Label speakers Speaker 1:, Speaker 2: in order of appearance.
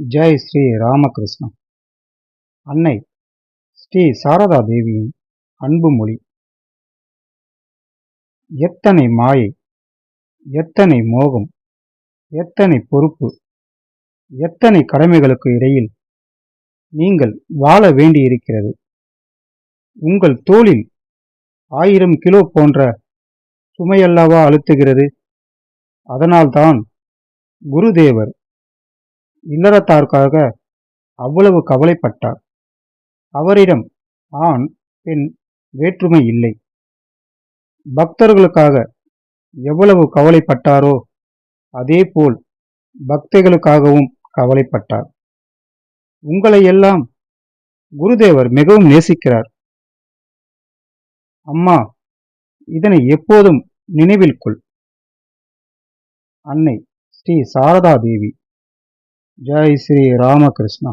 Speaker 1: ஜெய் ஸ்ரீ ராமகிருஷ்ணன் அன்னை ஸ்ரீ சாரதா தேவியின் அன்பு மொழி. எத்தனை மாயை எத்தனை மோகம் எத்தனை பொறுப்பு எத்தனை கடமைகளுக்கு இடையில் நீங்கள் வாழ வேண்டியிருக்கிறது. உங்கள் தோளில் ஆயிரம் கிலோ போன்ற சுமையல்லவா அழுத்துகிறது. அதனால்தான் குருதேவர் இல்லறத்தாருக்காக அவ்வளவு கவலைப்பட்டார். அவரிடம் ஆண் பெண் வேற்றுமை இல்லை. பக்தர்களுக்காக எவ்வளவு கவலைப்பட்டாரோ அதேபோல் பக்தைகளுக்காகவும் கவலைப்பட்டார். உங்களை எல்லாம் குருதேவர் மிகவும் நேசிக்கிறார். அம்மா இதனை எப்போதும் நினைவில் கொள். அன்னை ஸ்ரீ சாரதா தேவி ஜெய் ஸ்ரீ ராமகிருஷ்ணா.